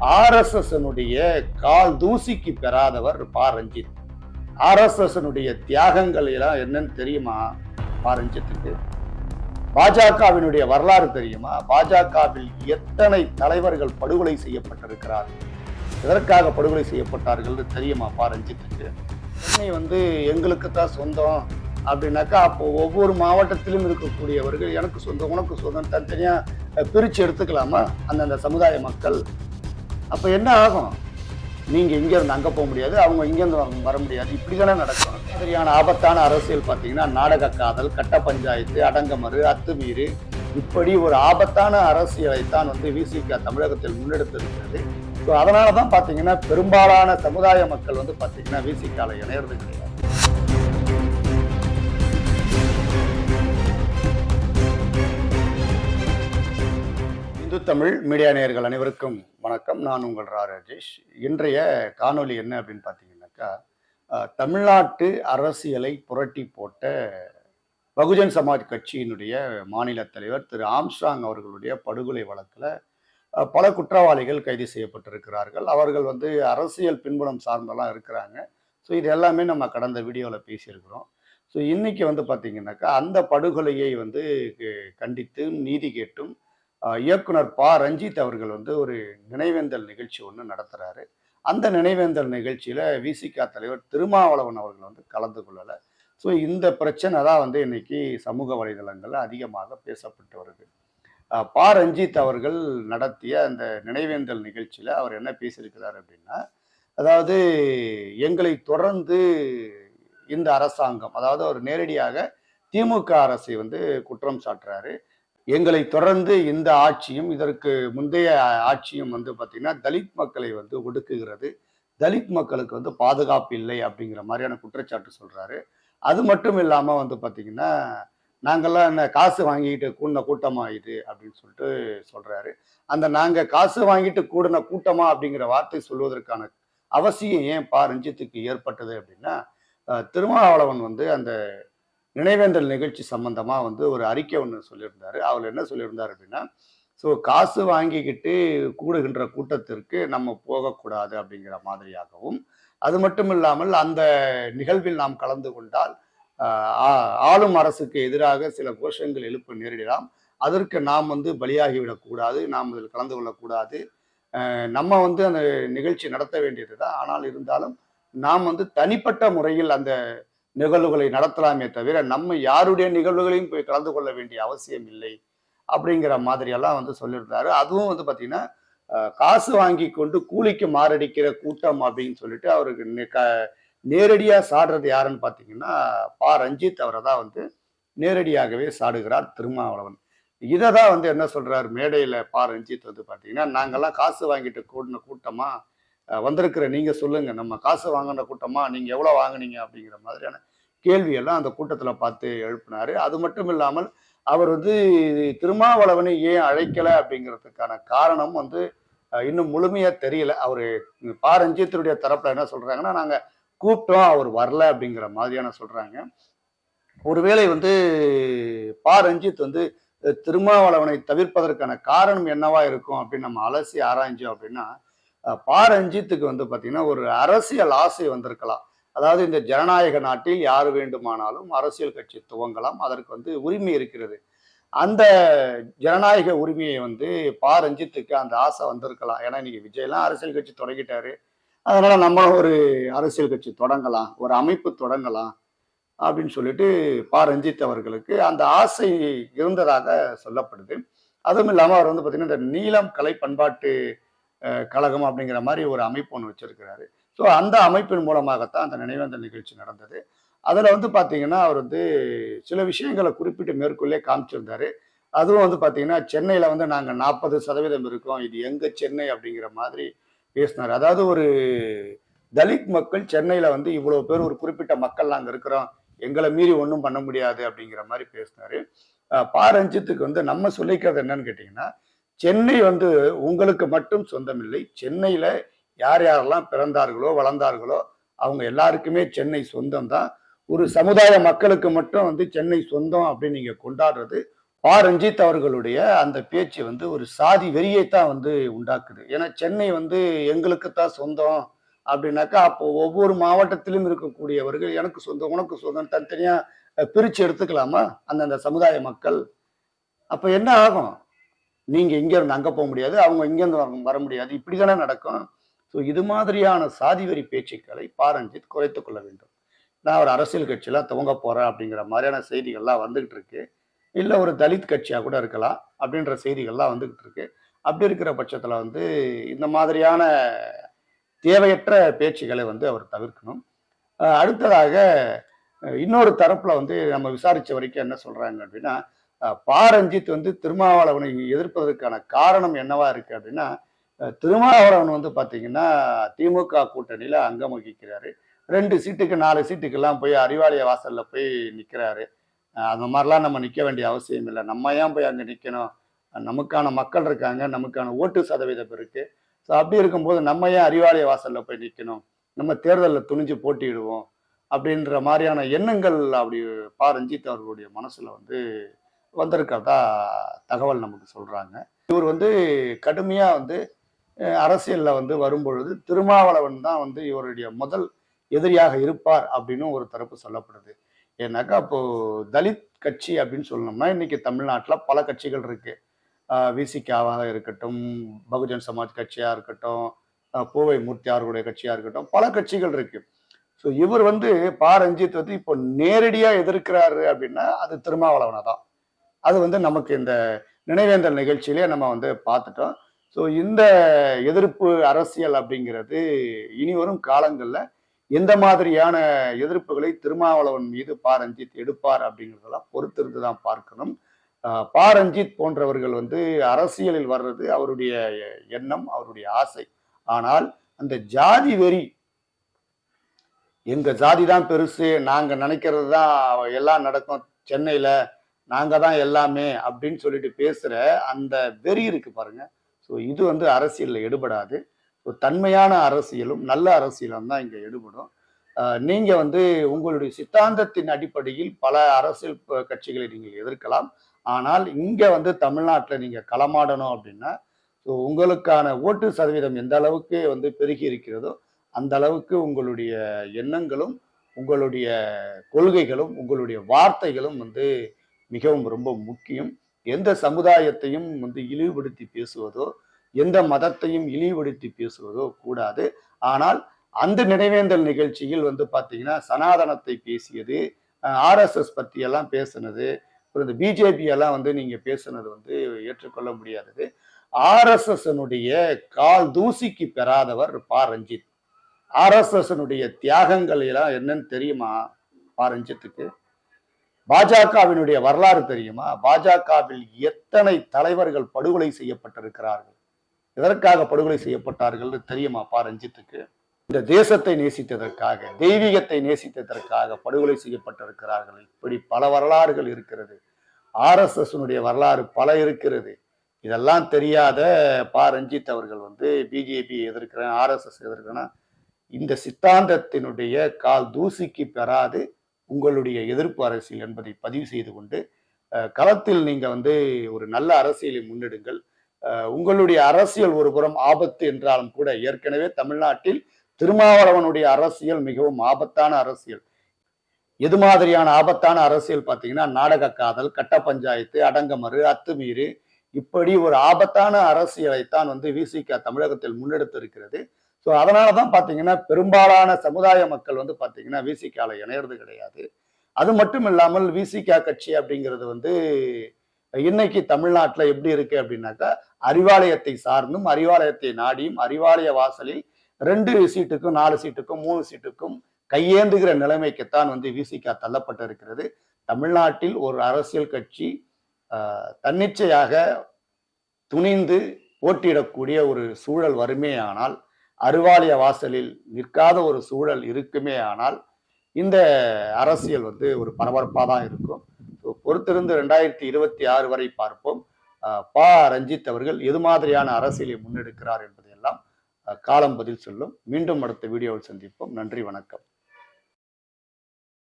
ஆர்எஸ்எஸ்னுடைய கால் தூசிக்கு பெறாதவர் பா. ரஞ்சித். ஆர்எஸ்எஸ்னுடைய தியாகங்கள் எல்லாம் என்னன்னு தெரியுமா? பா. ரஞ்சித்துக்கு. பாஜகவினுடைய வரலாறு தெரியுமா? பாஜகவில் எத்தனை தலைவர்கள் படுகொலை செய்யப்பட்டிருக்கிறார்கள் எதற்காக படுகொலை செய்யப்பட்டார்கள் தெரியுமா பா. ரஞ்சித்துக்கு? சென்னை வந்து எங்களுக்கு தான் சொந்தம். அப்படின்னாக்கா அப்போ ஒவ்வொரு மாவட்டத்திலும் இருக்கக்கூடியவர்கள் எனக்கு சொந்தம் உனக்கு சொந்தம் தனித்தனியாக பிரித்து எடுத்துக்கலாமா? அந்தந்த சமுதாய மக்கள். அப்போ என்ன ஆகும்? நீங்கள் இங்கேருந்து அங்கே போக முடியாது அவங்க இங்கேருந்து வர- வர முடியாது. இப்படி தானே நடக்கும். சரியான ஆபத்தான அரசியல் பார்த்தீங்கன்னா நாடக காதல் கட்ட பஞ்சாயத்து அடங்கமறு அத்துமீறு இப்படி ஒரு ஆபத்தான அரசியலை தான் வந்து விசிக தமிழகத்தில் முன்னெடுத்திருக்கிறது. ஸோ அதனால தான் பார்த்தீங்கன்னா பெரும்பாலான சமுதாய மக்கள் வந்து பார்த்தீங்கன்னா விசிகால இணையிறது கிடையாது. இந்து தமிழ் மீடியா நேயர்கள் அனைவருக்கும் வணக்கம். நான் உங்கள் ரா. ராஜேஷ். இன்றைய காணொளி என்ன அப்படின்னு பார்த்தீங்கன்னாக்கா தமிழ்நாட்டு அரசியலை புரட்டி போட்ட பகுஜன் சமாஜ் கட்சியினுடைய மாநில தலைவர் திரு. ஆம்ஸ்ட்ராங் அவர்களுடைய படுகொலை வழக்கில் பல குற்றவாளிகள் கைது செய்யப்பட்டிருக்கிறார்கள். அவர்கள் வந்து அரசியல் பின்புலம் சார்ந்தெல்லாம் இருக்கிறாங்க. ஸோ இது எல்லாமே நம்ம கடந்த வீடியோவில் பேசியிருக்கிறோம். ஸோ இன்னைக்கு வந்து பார்த்தீங்கன்னாக்கா அந்த படுகொலையை வந்து கண்டித்தும் நீதி கேட்டும் இயக்குனர் பா. ரஞ்சித் அவர்கள் வந்து ஒரு நினைவேந்தல் நிகழ்ச்சி ஒன்று நடத்துகிறாரு அந்த நினைவேந்தல் நிகழ்ச்சியில் விசிகா தலைவர் திருமாவளவன் அவர்கள் வந்து கலந்து கொள்ளலை. ஸோ இந்த பிரச்சனை தான் வந்து இன்னைக்கு சமூக வலைதளங்களில் அதிகமாக பேசப்பட்டு வருது. பா. ரஞ்சித் அவர்கள் நடத்திய அந்த நினைவேந்தல் நிகழ்ச்சியில் அவர் என்ன பேசியிருக்கிறார் அப்படின்னா அதாவது எங்களை தொடர்ந்து இந்த அரசாங்கம் அதாவது அவர் நேரடியாக திமுக அரசை வந்து குற்றம் சாட்டுறாரு. எங்களை தொடர்ந்து இந்த ஆட்சியும் இதற்கு முந்தைய ஆட்சியும் வந்து பார்த்திங்கன்னா தலித் மக்களை வந்து ஒடுக்குகிறது. தலித் மக்களுக்கு வந்து பாதுகாப்பு இல்லை அப்படிங்கிற மாதிரியான குற்றச்சாட்டு சொல்கிறாரு அது மட்டும் இல்லாமல் வந்து பார்த்திங்கன்னா நாங்கள்லாம் என்ன காசு வாங்கிட்டு கூடின கூட்டமாக இது அப்படின்னு சொல்லிட்டு சொல்கிறாரு அந்த நாங்கள் காசு வாங்கிட்டு கூடின கூட்டமாக அப்படிங்கிற வார்த்தை சொல்வதற்கான அவசியம் ஏன் பா ரஞ்சித்துக்கு ஏற்பட்டது அப்படின்னா திருமாவளவன் வந்து அந்த நினைவேந்தல் நிகழ்ச்சி சம்மந்தமாக வந்து ஒரு அறிக்கை ஒன்று சொல்லியிருந்தார். அவர் என்ன சொல்லியிருந்தார் அப்படின்னா ஸோ காசு வாங்கிக்கிட்டு கூடுகின்ற கூட்டத்திற்கு நம்ம போகக்கூடாது அப்படிங்கிற மாதிரியாகவும் அது மட்டும் இல்லாமல் அந்த நிகழ்வில் நாம் கலந்து கொண்டால் ஆ- ஆளும் அரசுக்கு எதிராக சில கோஷங்கள் எழுப்ப நேரிடலாம். அதற்கு நாம் வந்து பலியாகிவிடக்கூடாது நாம் இதில் கலந்து கொள்ளக்கூடாது. நம்ம வந்து அந்த நிகழ்ச்சி நடத்த வேண்டியது தான் ஆனால் இருந்தாலும் நாம் வந்து தனிப்பட்ட முறையில் அந்த நிகழ்வுகளை நடத்தலாமே தவிர நம்ம யாருடைய நிகழ்வுகளையும் போய் கலந்து கொள்ள வேண்டிய அவசியம் இல்லை அப்படிங்கிற மாதிரியெல்லாம் வந்து சொல்லியிருந்தாரு. அதுவும் வந்து பார்த்தீங்கன்னா காசு வாங்கி கொண்டு கூலிக்கு மாரடிக்கிற கூட்டம் அப்படின்னு சொல்லிட்டு அவருக்கு நேரடியாக க- சாடுறது யாருன்னு பார்த்தீங்கன்னா பா. ரஞ்சித் அவரை தான் வந்து நேரடியாகவே சாடுகிறார் திருமாவளவன். இதை தான் வந்து என்ன சொல்றாரு மேடையில் பா. ரஞ்சித் வந்து பார்த்தீங்கன்னா நாங்கள்லாம் காசு வாங்கிட்டு கூடின கூட்டமாக வந்திருக்கிற நீங்கள் சொல்லுங்க. நம்ம காசு வாங்கின கூட்டமாக நீங்கள் எவ்வளோ வாங்குனீங்க அப்படிங்கிற மாதிரியான கேள்வியெல்லாம் அந்த கூட்டத்தில் பார்த்து எழுப்பினார். அது மட்டும் இல்லாமல் அவர் வந்து திருமாவளவனை ஏன் அழைக்கலை அப்படிங்கிறதுக்கான காரணம் வந்து இன்னும் முழுமையாக தெரியல. அவர் பா. ரஞ்சித்தினுடைய என்ன சொல்கிறாங்கன்னா நாங்கள் கூப்பிட்டோம் அவர் வரல அப்படிங்கிற மாதிரியான சொல்கிறாங்க ஒருவேளை வந்து பா. ரஞ்சித் வந்து திருமாவளவனை தவிர்ப்பதற்கான காரணம் என்னவா இருக்கும் அப்படின்னு நம்ம அலசி ஆராய்ஞ்சோம் அப்படின்னா பா ரஞ்சித்துக்கு வந்து பார்த்தீங்கன்னா ஒரு அரசியல் ஆசை வந்திருக்கலாம். அதாவது இந்த ஜனநாயக நாட்டில் யார் வேண்டுமானாலும் அரசியல் கட்சி துவங்கலாம் அதற்கு வந்து உரிமை இருக்கிறது. அந்த ஜனநாயக உரிமையை வந்து பா ரஞ்சித்துக்கு அந்த ஆசை வந்திருக்கலாம். ஏன்னா இன்னைக்கு விஜய்லாம் அரசியல் கட்சி தொடங்கிட்டாரு. அதனால நம்மளும் ஒரு அரசியல் கட்சி தொடங்கலாம் ஒரு அமைப்பு தொடங்கலாம் அப்படின்னு சொல்லிட்டு பா ரஞ்சித் அவர்களுக்கு அந்த ஆசை இருந்ததாக சொல்லப்படுது. அதுவும் இல்லாமல் அவர் வந்து பார்த்தீங்கன்னா இந்த நீளம் கலை பண்பாட்டு கழகம் அப்படிங்கிற மாதிரி ஒரு அமைப்பு ஒன்று வச்சிருக்கிறாரு. ஸோ அந்த அமைப்பின் மூலமாகத்தான் அந்த நினைவேந்தல் நிகழ்ச்சி நடந்தது. அதில் வந்து பார்த்தீங்கன்னா அவர் வந்து சில விஷயங்களை குறிப்பிட்டு மேற்கொள்ளே காமிச்சிருந்தாரு. அதுவும் வந்து பார்த்தீங்கன்னா சென்னையில் வந்து நாங்கள் நாற்பது சதவீதம் இருக்கோம். இது எங்கே சென்னை அப்படிங்கிற மாதிரி பேசினார். அதாவது ஒரு தலித் மக்கள் சென்னையில் வந்து இவ்வளோ பேர் ஒரு குறிப்பிட்ட மக்கள் நாங்கள் இருக்கிறோம். எங்களை மீறி ஒன்றும் பண்ண முடியாது அப்படிங்கிற மாதிரி பேசினாரு. அஹ் பா ரஞ்சித்துக்கு வந்து நம்ம சொல்லிக்கிறது என்னன்னு கேட்டிங்கன்னா சென்னை வந்து உங்களுக்கு மட்டும் சொந்தமில்லை. சென்னையில் யார் யாரெல்லாம் பிறந்தார்களோ வளர்ந்தார்களோ அவங்க எல்லாருக்குமே சென்னை சொந்தம் தான் ஒரு சமுதாய மக்களுக்கு மட்டும் வந்து சென்னை சொந்தம் அப்படின்னு நீங்கள் கொண்டாடுறது பா. ரஞ்சித் அவர்களுடைய அந்த பேச்சு வந்து ஒரு சாதி வெறியை தான் வந்து உண்டாக்குது. ஏன்னா சென்னை வந்து எங்களுக்கு தான் சொந்தம் அப்படின்னாக்கா அப்போ ஒவ்வொரு மாவட்டத்திலும் இருக்கக்கூடியவர்கள் எனக்கு சொந்தம் உனக்கு சொந்தம் தனித்தனியாக பிரித்து பிரிச்சு எடுத்துக்கலாமா? அந்தந்த சமுதாய மக்கள். அப்போ என்ன ஆகும்? நீங்க இங்க இருந்து அங்க போக முடியாது அவங்க இங்க இருந்து வர- முடியாது. முடியாது இப்படிதானே நடக்கும். ஸோ இது மாதிரியான சாதி பேச்சுக்களை பாரஞ்சித் குறைத்து கொள்ள வேண்டும். நான் ஒரு அரசியல் கட்சியெல்லாம் துவங்க போறேன் அப்படிங்கிற மாதிரியான செய்திகள்லாம் வந்துகிட்டு இருக்கு. இல்லை ஒரு தலித் கட்சியாக கூட இருக்கலாம் அப்படின்ற செய்திகள்லாம் வந்துகிட்டு இருக்கு. அப்படி இருக்கிற பட்சத்தில் வந்து இந்த மாதிரியான தேவையற்ற பேச்சுகளை வந்து அவர் தவிர்க்கணும். அடுத்ததாக இன்னொரு தரப்பில் வந்து நம்ம விசாரித்த வரைக்கும் என்ன சொல்கிறாங்க அப்படின்னா பா ரஞ்சித் வந்து திருமாவளவனை எதிர்ப்பதற்கான காரணம் என்னவா இருக்கு அப்படின்னா திருமாவளவன் வந்து பார்த்தீங்கன்னா திமுக கூட்டணியில் அங்கம் வகிக்கிறாரு. ரெண்டு சீட்டுக்கு நாலு சீட்டுக்கெல்லாம் போய் அறிவாலய வாசலில் போய் நிற்கிறாரு அந்த மாதிரிலாம் நம்ம நிற்க வேண்டிய அவசியம் இல்லை. நம்ம ஏன் போய் அங்கே நிற்கணும் நமக்கான மக்கள் இருக்காங்க. நமக்கான ஓட்டு சதவீதம் இருக்குது ஸோ அப்படி இருக்கும்போது நம்ம ஏன் அறிவாலய வாசலில் போய் நிற்கணும் நம்ம தேர்தலில் துணிஞ்சு போட்டியிடுவோம். அப்படின்ற மாதிரியான எண்ணங்கள் அப்படி பா ரஞ்சித் அவர்களுடைய மனசில் வந்து வந்திருக்கிறதா தகவல் நமக்கு சொல்கிறாங்க இவர் வந்து கடுமையாக வந்து அரசியலில் வந்து வரும்பொழுது திருமாவளவன் தான் வந்து இவருடைய முதல் எதிரியாக இருப்பார் அப்படின்னு ஒரு தரப்பு சொல்லப்படுது. ஏன்னாக்கா அப்போது தலித் கட்சி அப்படின்னு சொல்லணும்னா இன்னைக்கு தமிழ்நாட்டில் பல கட்சிகள் இருக்குது விசிகாவாக இருக்கட்டும் பகுஜன் சமாஜ் கட்சியாக இருக்கட்டும் பூவை மூர்த்தி அவர்களுடைய கட்சியாக இருக்கட்டும் பல கட்சிகள் இருக்கு. ஸோ இவர் வந்து பா ரஞ்சித் வந்து இப்போ நேரடியாக எதிர்க்கிறாரு அப்படின்னா அது திருமாவளவனை தான். அது வந்து நமக்கு இந்த நினைவேந்தல் நிகழ்ச்சியிலே நம்ம வந்து பார்த்துட்டோம். ஸோ இந்த எதிர்ப்பு அரசியல் அப்படிங்கிறது இனி வரும் காலங்களில் எந்த மாதிரியான எதிர்ப்புகளை திருமாவளவன் மீது பா. ரஞ்சித் எடுப்பார் அப்படிங்கிறதெல்லாம் பொறுத்திருந்து தான் பார்க்கணும். பாரஞ்சித் பா. ரஞ்சித் போன்றவர்கள் வந்து அரசியலில் வர்றது அவருடைய எண்ணம் அவருடைய ஆசை. ஆனால் அந்த ஜாதி வெறி எங்க ஜாதி தான் பெருசு நாங்க நினைக்கிறது தான் எல்லாம் நடக்கும். சென்னையில நாங்க தான் எல்லாமே அப்படின்னு சொல்லிட்டு பேசுற அந்த வெறி இருக்கு பாருங்க. ஸோ இது வந்து அரசியலில் எடுபடாது. ஸோ தன்மையான அரசியலும் நல்ல அரசியலும் தான் இங்கே எடுபடும். நீங்கள் வந்து உங்களுடைய சித்தாந்தத்தின் அடிப்படையில் பல அரசியல் கட்சிகளை நீங்கள் எதிர்க்கலாம். ஆனால் இங்கே வந்து தமிழ்நாட்டில் நீங்கள் களமாடணும் அப்படின்னா ஸோ உங்களுக்கான ஓட்டு சதவீதம் எந்த அளவுக்கு வந்து பெருகி இருக்கிறதோ அந்த அளவுக்கு உங்களுடைய எண்ணங்களும் உங்களுடைய கொள்கைகளும் உங்களுடைய வார்த்தைகளும் வந்து மிகவும் ரொம்ப முக்கியம். எந்த சமுதாயத்தையும் வந்து இழிவுபடுத்தி பேசுவதோ எந்த மதத்தையும் இழிவுபடுத்தி பேசுவதோ கூடாது. ஆனால் அந்த நினைவேந்தல் நிகழ்ச்சியில் வந்து பார்த்தீங்கன்னா சனாதனத்தை பேசியது ஆர்எஸ்எஸ் பற்றியெல்லாம் எல்லாம் பேசுனது இந்த பிஜேபி எல்லாம் வந்து நீங்கள் பேசுனது வந்து ஏற்றுக்கொள்ள முடியாதது. ஆர்எஸ்எஸ்னுடைய கால் தூசிக்கு பெறாதவர் பா. ரஞ்சித். ஆர்எஸ்எஸ்னுடைய தியாகங்கள் எல்லாம் என்னன்னு தெரியுமா பா. ரஞ்சித்துக்கு? பாஜகவினுடைய வரலாறு தெரியுமா? பாஜகவில் எத்தனை தலைவர்கள் படுகொலை செய்யப்பட்டிருக்கிறார்கள்? எதற்காக படுகொலை செய்யப்பட்டார்கள் தெரியுமா பா ரஞ்சித்துக்கு? இந்த தேசத்தை நேசித்ததற்காக தெய்வீகத்தை நேசித்ததற்காக படுகொலை செய்யப்பட்டிருக்கிறார்கள். இப்படி பல வரலாறுகள் இருக்கிறது. ஆர்எஸ்எஸ்னுடைய வரலாறு பல இருக்கிறது. இதெல்லாம் தெரியாத பா ரஞ்சித் அவர்கள் வந்து பிஜேபி எதிர்க்கிறேன் ஆர்எஸ்எஸ் எதிர்க்கிறேன்னா இந்த சித்தாந்தத்தினுடைய கால் தூசிக்கு பெறாது உங்களுடைய எதிர்ப்பு அரசியல் என்பதை பதிவு செய்து கொண்டு களத்தில் நீங்கள் வந்து ஒரு நல்ல அரசியலை முன்னெடுங்கள். உங்களுடைய அரசியல் ஒரு புறம் ஆபத்து என்றாலும் கூட ஏற்கனவே தமிழ்நாட்டில் திருமாவளவனுடைய அரசியல் மிகவும் ஆபத்தான அரசியல். எது மாதிரியான ஆபத்தான அரசியல் பார்த்தீங்கன்னா நாடக காதல் கட்ட பஞ்சாயத்து அடங்கமறு அத்துமீறு இப்படி ஒரு ஆபத்தான அரசியலைத்தான் வந்து விசிக தமிழகத்தில் முன்னெடுத்து இருக்கிறது ஸோ அதனால தான் பார்த்தீங்கன்னா பெரும்பாலான சமுதாய மக்கள் வந்து பார்த்தீங்கன்னா விசிகால இணையறது கிடையாது. அது மட்டும் இல்லாமல் விசிகா கட்சி அப்படிங்கிறது வந்து இன்னைக்கு தமிழ்நாட்டில் எப்படி இருக்கு அப்படின்னாக்கா அறிவாலயத்தை சார்ந்தும் அறிவாலயத்தை நாடியும் அறிவாலய வாசலில் ரெண்டு சீட்டுக்கும் நாலு சீட்டுக்கும் மூணு சீட்டுக்கும் கையேந்துகிற நிலைமைக்குத்தான் வந்து விசிகா தள்ளப்பட்டு இருக்கிறது தமிழ்நாட்டில் ஒரு அரசியல் கட்சி தன்னிச்சையாக துணிந்து போட்டியிடக்கூடிய ஒரு சூழல் வருமே ஆனால் அறிவாலய வாசலில் நிற்காத ஒரு சூழல் இருக்குமே ஆனால் இந்த அரசியல் வந்து ஒரு பரபரப்பாக தான் இருக்கும். ஸோ பொறுத்திருந்து ரெண்டாயிரத்தி இருபத்தி ஆறு வரை பார்ப்போம். பா. ரஞ்சித் அவர்கள் எது மாதிரியான அரசியலை முன்னெடுக்கிறார் என்பதையெல்லாம் காலம் பதில் சொல்லும். மீண்டும் அடுத்த வீடியோவில் சந்திப்போம். நன்றி வணக்கம்.